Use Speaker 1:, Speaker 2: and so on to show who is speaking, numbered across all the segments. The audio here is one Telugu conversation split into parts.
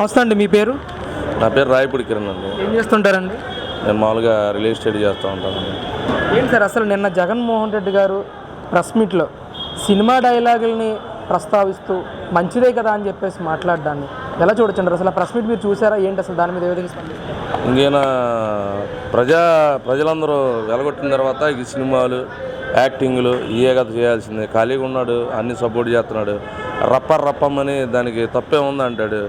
Speaker 1: నమస్తే అండి మీ పేరు?
Speaker 2: నా పేరు రాయపూడి కిరణ్ అండి.
Speaker 1: ఏం చేస్తుంటారండి?
Speaker 2: నేను మామూలుగా రియల్ ఎస్టేట్ చేస్తూ ఉంటాను.
Speaker 1: ఏంటి సార్ అసలు నిన్న జగన్మోహన్ రెడ్డి గారు ప్రెస్ మీట్లో సినిమా డైలాగుల్ని ప్రస్తావిస్తూ మంచిదే కదా అని చెప్పేసి మాట్లాడడాన్ని. ఎలా చూడొచ్చండి అసలు ఆ ప్రెస్ మీట్ మీరు చూసారా? ఏంటి అసలు దాని మీద ఏ విధంగా?
Speaker 2: ఇంకేనా ప్రజా ప్రజలందరూ వెలగొట్టిన తర్వాత ఈ సినిమాలు యాక్టింగ్లు ఇయే కదా చేయాల్సిందే. ఖాళీగా ఉన్నాడు అన్ని సపోర్ట్ చేస్తున్నాడు. రప్ప రప్పమ్మని దానికి తప్పే ఉంది అంటాడు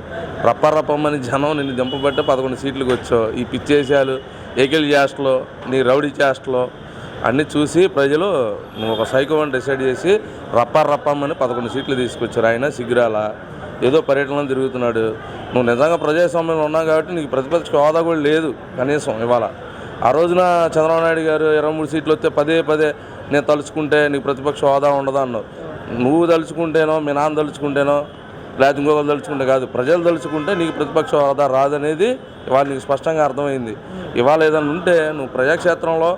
Speaker 2: రప్పారప్పమ్మని జనం నిన్ను దింపబట్టే పదకొండు సీట్లకు వచ్చావు. ఈ పిచ్చేశాలు ఏకిల్ చేష్టలో నీ రౌడీ చేష్టలో అన్నీ చూసి ప్రజలు నువ్వు ఒక సైకో అని డిసైడ్ చేసి రప్ప రప్పమ్మని పదకొండు సీట్లు తీసుకొచ్చారు. ఆయన సిగ్గురాల? ఏదో పర్యటనలో తిరుగుతున్నాడు. నువ్వు నిజంగా ప్రజాస్వామ్యంలో ఉన్నావు కాబట్టి నీకు ప్రతిపక్ష హోదా కూడా లేదు కనీసం ఇవాళ. ఆ రోజున చంద్రబాబు నాయుడు గారు ఇరవై మూడు సీట్లు వస్తే పదే పదే నేను తలుచుకుంటే నీకు ప్రతిపక్ష హోదా ఉండదా అన్నావు. నువ్వు తలుచుకుంటేనో మీ నాన్న తలుచుకుంటేనో లేకపోతే ఇంకొకరు తలుచుకుంటే కాదు. ప్రజలు తలుచుకుంటే నీకు ప్రతిపక్ష హోదా రాదనేది ఇవాళ నీకు స్పష్టంగా అర్థమైంది. ఇవాళ ఏదైనా ఉంటే నువ్వు ప్రజాక్షేత్రంలో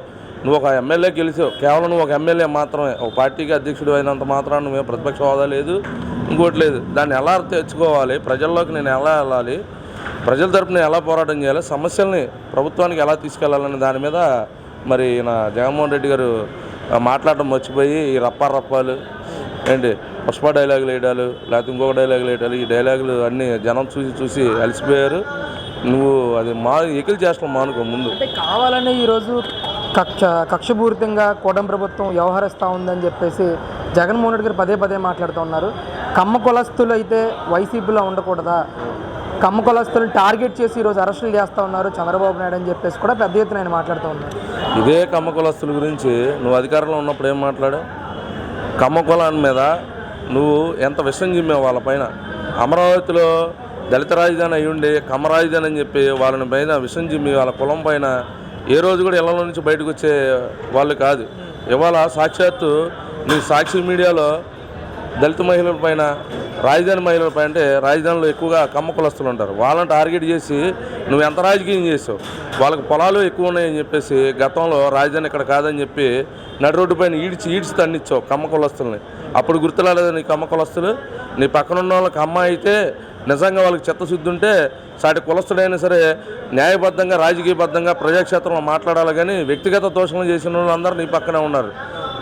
Speaker 2: నువ్వు ఒక ఎమ్మెల్యే గెలిచావు. కేవలం నువ్వు ఒక ఎమ్మెల్యే మాత్రమే. ఒక పార్టీకి అధ్యక్షుడు అయినంత మాత్రాన నువ్వే ప్రతిపక్ష హోదా లేదు ఇంకోటి లేదు. దాన్ని ఎలా తెచ్చుకోవాలి? ప్రజల్లోకి నేను ఎలా వెళ్ళాలి? ప్రజల తరపున ఎలా పోరాటం చేయాలి? సమస్యల్ని ప్రభుత్వానికి ఎలా తీసుకెళ్ళాలనే దాని మీద మరి నా జగన్మోహన్ రెడ్డి గారు మాట్లాడడం మర్చిపోయి ఈ రప్పారప్పాలు ఏంటి? పుష్ప డైలాగులు వేయడాలు లేకపోతే ఇంకొక డైలాగులు వేయడాలు ఈ డైలాగులు అన్నీ జనం చూసి చూసి అలసిపోయారు. నువ్వు అది మా ఎకిలి చేస్తాం మానుకో ముందు.
Speaker 1: కావాలని ఈరోజు కక్ష కక్షపూరితంగా కూటమి ప్రభుత్వం వ్యవహరిస్తూ ఉందని చెప్పేసి జగన్మోహన్ రెడ్డి గారు పదే పదే మాట్లాడుతూ ఉన్నారు. కమ్మ కులస్తులు అయితే వైసీపీలో ఉండకూడదా? కమ్మ కులస్తులను టార్గెట్ చేసి ఈరోజు అరెస్టులు చేస్తూ ఉన్నారు చంద్రబాబు నాయుడు అని చెప్పేసి కూడా పెద్ద ఎత్తున ఆయన మాట్లాడుతూ ఉన్నారు.
Speaker 2: ఇదే కమ్మ కులస్తుల గురించి నువ్వు అధికారంలో ఉన్నప్పుడు ఏం మాట్లాడావు? కమ్మ కులాన్ని మీద నువ్వు ఎంత విషం చిమ్మావు వాళ్ళ పైన? అమరావతిలో దళిత రాజధాని అయి ఉండి కమ్మ రాజధాని అని చెప్పి వాళ్ళని పైన విషం చిమ్మి వాళ్ళ కులం పైన ఏ రోజు కూడా ఇళ్ళ నుంచి బయటకు వచ్చే వాళ్ళు కాదు. ఇవాళ సాక్షాత్తు నీ సాక్షి మీడియాలో దళిత మహిళల పైన రాజధాని మహిళల పైన అంటే రాజధానిలో ఎక్కువగా కమ్మ కులస్తులు ఉంటారు. వాళ్ళని టార్గెట్ చేసి నువ్వు ఎంత రాజకీయం చేసావు? వాళ్ళకి పొలాలు ఎక్కువ ఉన్నాయని చెప్పేసి గతంలో రాజధాని ఇక్కడ కాదని చెప్పి నడి రోడ్డు పైన ఈడ్చి ఈడ్చి తన్నిచ్చావు కమ్మ కులస్తుల్ని. అప్పుడు గుర్తురాలేదు నీ కమ్మ కులస్తులు? నీ పక్కన ఉన్న వాళ్ళకి అమ్మ అయితే నిజంగా వాళ్ళకి చిత్తశుద్ధి ఉంటే సాటి కులస్తుడైనా సరే న్యాయబద్ధంగా రాజకీయబద్ధంగా ప్రజాక్షేత్రంలో మాట్లాడాలి కానీ వ్యక్తిగత దోషణలు చేసిన వాళ్ళందరూ నీ పక్కనే ఉన్నారు.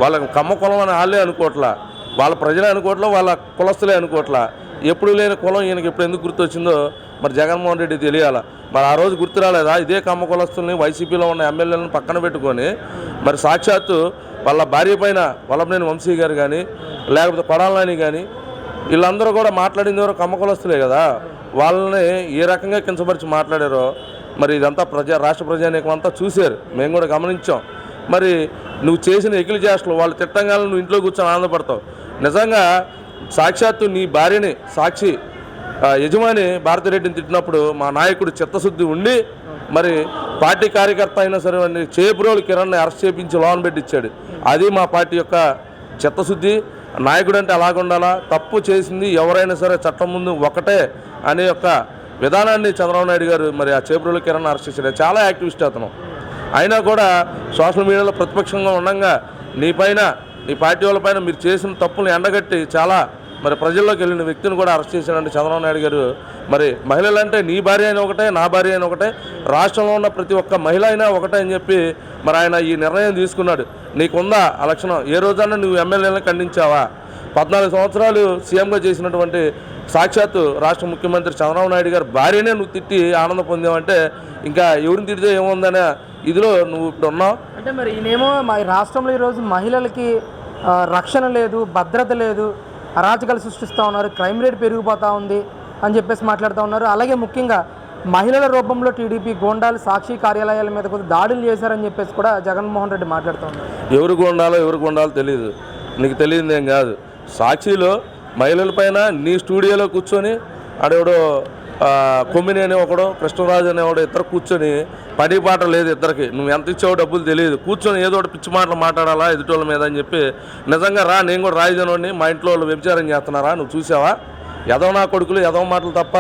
Speaker 2: వాళ్ళకి కమ్మ కులం అని వాళ్ళే అనుకోవట్లా. వాళ్ళ ప్రజలే అనుకోవట్లా వాళ్ళ కులస్తులే అనుకోవట్లా. ఎప్పుడు లేని కులం ఈయనకి ఎప్పుడు ఎందుకు గుర్తొచ్చిందో మరి జగన్మోహన్ రెడ్డి తెలియాలా? మరి ఆ రోజు గుర్తు రాలేదా ఇదే కమ్మ కులస్తుల్ని వైసీపీలో ఉన్న ఎమ్మెల్యేలను పక్కన పెట్టుకొని మరి సాక్షాత్తు వాళ్ళ భార్య పైన వల్లభనేని వంశీ గారు కానీ లేకపోతే కొడాలని కానీ వీళ్ళందరూ కూడా మాట్లాడింది ఎవరో కమ్మకులస్తులే కదా. వాళ్ళని ఏ రకంగా కించపరిచి మాట్లాడారో మరి ఇదంతా ప్రజా రాష్ట్ర ప్రజానీకం అంతా చూశారు. మేము కూడా గమనించాం. మరి నువ్వు చేసిన ఎకిలి చేష్టలు వాళ్ళు తిట్టంగానే నువ్వు ఇంట్లో కూర్చొని ఆనందపడతావు. నిజంగా సాక్షాత్తు నీ భార్యని సాక్షి యజమాని భారతిరెడ్డిని తిట్టినప్పుడు మా నాయకుడు చిత్తశుద్ధి ఉండి మరి పార్టీ కార్యకర్త అయినా సరే వాడిని చేపురోలు కిరణ్ని అరెస్ట్ చేపించి లోన్ పెట్టించాడు అది మా పార్టీ యొక్క చిత్తశుద్ధి. నాయకుడు అంటే అలాగుండాలా తప్పు చేసింది ఎవరైనా సరే చట్టం ముందు ఒకటే అనే యొక్క విధానాన్ని చంద్రబాబు నాయుడు గారు మరి ఆ చేపురోలు కిరణ్ అరెస్ట్ చేశారు చాలా యాక్టివిస్ట్ అతను. అయినా కూడా సోషల్ మీడియాలో ప్రతిపక్షంగా ఉండగా నీ పైన నీ పార్టీ వాళ్ళ పైన మీరు చేసిన తప్పులు ఎండగట్టి చాలా మరి ప్రజల్లోకి వెళ్ళిన వ్యక్తిని కూడా అరెస్ట్ చేశాడంటే చంద్రబాబు నాయుడు గారు. మరి మహిళలు అంటే నీ భార్య అయిన ఒకటే నా భార్య అయిన ఒకటే రాష్ట్రంలో ఉన్న ప్రతి ఒక్క మహిళ అయినా ఒకటే అని చెప్పి మరి ఆయన ఈ నిర్ణయం తీసుకున్నాడు. నీకుందా ఆ లక్షణం? ఏ రోజైనా నువ్వు ఎమ్మెల్యేలను ఖండించావా? పద్నాలుగు సంవత్సరాలు సీఎంగా చేసినటువంటి సాక్షాత్తు రాష్ట్ర ముఖ్యమంత్రి చంద్రబాబు నాయుడు గారు భార్యనే నువ్వు తిట్టి ఆనందం పొందావంటే ఇంకా ఎవరిని తిడితే ఏముందనే ఇదిలో నువ్వు ఇప్పుడు ఉన్నావు?
Speaker 1: అంటే మరి ఈయనేమో మా రాష్ట్రంలో ఈరోజు మహిళలకి రక్షణ లేదు భద్రత లేదు అరాచకాలు సృష్టిస్తూ ఉన్నారు క్రైమ్ రేట్ పెరిగిపోతూ ఉంది అని చెప్పేసి మాట్లాడుతూ ఉన్నారు. అలాగే ముఖ్యంగా మహిళల రూపంలో టీడీపీ గోండాలు సాక్షి కార్యాలయాల మీద కొద్ది దాడులు చేశారని చెప్పేసి కూడా జగన్మోహన్ రెడ్డి మాట్లాడుతున్నారు
Speaker 2: ఎవరు గోండాలో ఎవరు గోండాలో తెలియదు నీకు తెలియదు ఏం కాదు. సాక్షిలో మహిళల పైన నీ స్టూడియోలో కూర్చొని ఆడెవడో కొమ్మిని అనే ఒకడు కృష్ణరాజు అనేవాడు ఇద్దరు కూర్చొని పని పాట లేదు ఇద్దరికి. నువ్వు ఎంత ఇచ్చావో డబ్బులు తెలియదు. కూర్చొని ఏదో ఒకటి పిచ్చి మాటలు మాట్లాడాలా ఎదుటోళ్ళ మీద అని చెప్పి నిజంగా రా నేను కూడా రాజధాని మా ఇంట్లో వాళ్ళు వ్యభిచారం చేస్తున్నారా? నువ్వు చూసావా? ఎదవ నా కొడుకులు ఎదవ మాటలు తప్ప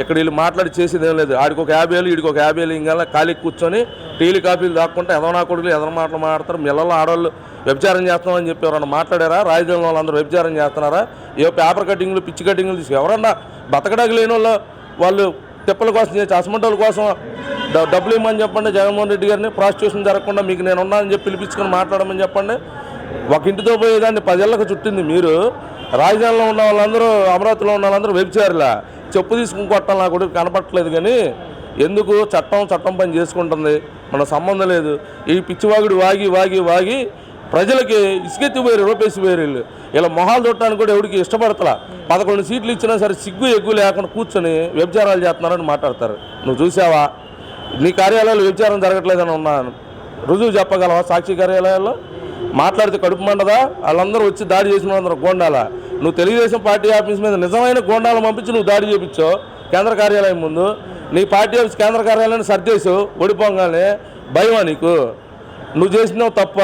Speaker 2: ఇక్కడ వీళ్ళు మాట్లాడి చేసేది ఏం లేదు. ఆడికి ఒక యాభై ఏళ్ళు ఈడికి ఒక యాభై వేలు ఇంకా ఖాళీ కూర్చొని టీలు కాఫీలు దాక్కుంటే ఎదవ నా కొడుకులు ఎదవ మాటలు మాట్లాడతారు. మిల్లలో ఆడవాళ్ళు వ్యభిచారం చేస్తామని చెప్పి ఎవరన్నా మాట్లాడారా? రాజధాని వాళ్ళందరూ వ్యభిచారం చేస్తున్నారా? ఏ పేపర్ కటింగ్లు పిచ్చి కటింగ్లు తీసుకు ఎవరన్నా బతకడానికి లేని వాళ్ళు వాళ్ళు తిప్పల కోసం చేసి అసమంటోళ్ళ కోసం డబ్బులు ఇవ్వమని చెప్పండి. జగన్మోహన్ రెడ్డి గారిని ప్రాసిక్యూషన్ జరగకుండా మీకు నేను ఉన్నానని చెప్పి పిలిపించుకొని మాట్లాడమని చెప్పండి. ఒక ఇంటితో పోయేదాన్ని పదేళ్ళకు చుట్టింది మీరు. రాజధానిలో ఉన్న వాళ్ళందరూ అమరావతిలో ఉన్న వాళ్ళందరూ వెబ్చారులా చెప్పు తీసుకుని కొట్టాలని కూడా కనపట్టలేదు కానీ ఎందుకు చట్టం చట్టం పని చేసుకుంటుంది? మన సంబంధం లేదు. ఈ పిచ్చివాగుడు వాగి వాగి వాగి ప్రజలకి ఇసుకెత్తిపోయారు రూపేసిపోయారు వీళ్ళు. ఇలా మొహాలు చుట్టానికి కూడా ఎవరికి ఇష్టపడతలా? పదకొండు సీట్లు ఇచ్చినా సరే సిగ్గు ఎగ్గు లేకుండా కూర్చొని వ్యభిచారాలు చేస్తున్నారని మాట్లాడతారు. నువ్వు చూసావా? నీ కార్యాలయాల్లో వ్యభిచారం జరగట్లేదని ఉన్నాను. రుజువు చెప్పగలవా సాక్షి కార్యాలయాల్లో? మాట్లాడితే కడుపు మండదా? వాళ్ళందరూ వచ్చి దాడి చేసిన వాళ్ళందరూ గోండాల? నువ్వు తెలుగుదేశం పార్టీ ఆఫీస్ మీద నిజమైన గోండాలు పంపించి నువ్వు దాడి చేయించావు కేంద్ర కార్యాలయం ముందు. నీ పార్టీ ఆఫీస్ కేంద్ర కార్యాలయాన్ని సర్దేశావు ఓడిపోగానే భయమా నీకు? నువ్వు చేసినావు తప్ప.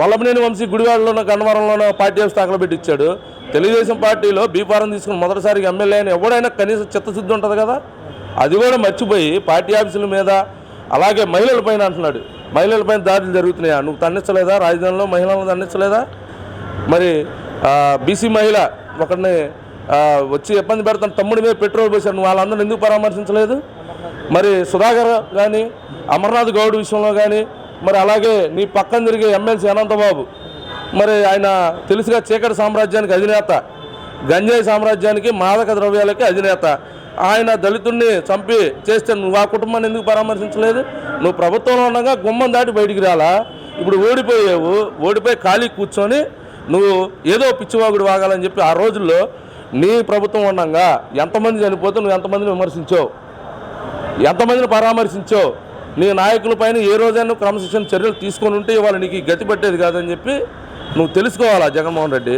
Speaker 2: వల్లభనేని వంశీ గుడివాడలోనో గన్నవరంలోనో పార్టీ ఆఫీస్ తగలబెట్టి ఇచ్చాడు తెలుగుదేశం పార్టీలో బీఫారం తీసుకుని మొదటిసారిగా ఎమ్మెల్యే అని ఎవడైనా కనీసం చిత్తశుద్ధి ఉంటుంది కదా? అది కూడా మర్చిపోయి పార్టీ ఆఫీసుల మీద అలాగే మహిళల పైన అంటున్నాడు. మహిళలపై దాడులు జరుగుతున్నాయా? నువ్వు తండించలేదా రాజధానిలో మహిళలను తన్నించలేదా మరి బీసీ మహిళ ఒకరిని వచ్చి ఇబ్బంది పెడతాను తమ్ముడి మీద పెట్రోల్ పోసారు నువ్వు ఎందుకు పరామర్శించలేదు? మరి సుధాకర్ కానీ అమర్నాథ్ గౌడ్ విషయంలో కానీ మరి అలాగే నీ పక్కన తిరిగే ఎమ్మెల్సీ అనంతబాబు మరి ఆయన తెలుసుగా చీకటి సామ్రాజ్యానికి అధినేత గంజాయి సామ్రాజ్యానికి మాదక ద్రవ్యాలకి అధినేత ఆయన దళితుడిని చంపి చేస్తే నువ్వు ఆ కుటుంబాన్ని ఎందుకు పరామర్శించలేదు? నువ్వు ప్రభుత్వంలో ఉండగా గుమ్మం దాటి బయటికి రాలా? ఇప్పుడు ఓడిపోయావు ఓడిపోయి ఖాళీ కూర్చొని నువ్వు ఏదో పిచ్చివాగుడు వాగాలని చెప్పి ఆ రోజుల్లో నీ ప్రభుత్వం ఉండగా ఎంతమంది చనిపోతే నువ్వు ఎంతమందిని విమర్శించావు? ఎంతమందిని పరామర్శించావు? నీ నాయకులపైన ఏ రోజైనా క్రమశిక్షణ చర్యలు తీసుకొని ఉంటే ఇవాళ నీకు గతి పట్టేది కాదని చెప్పి నువ్వు తెలుసుకోవాలా జగన్మోహన్ రెడ్డి?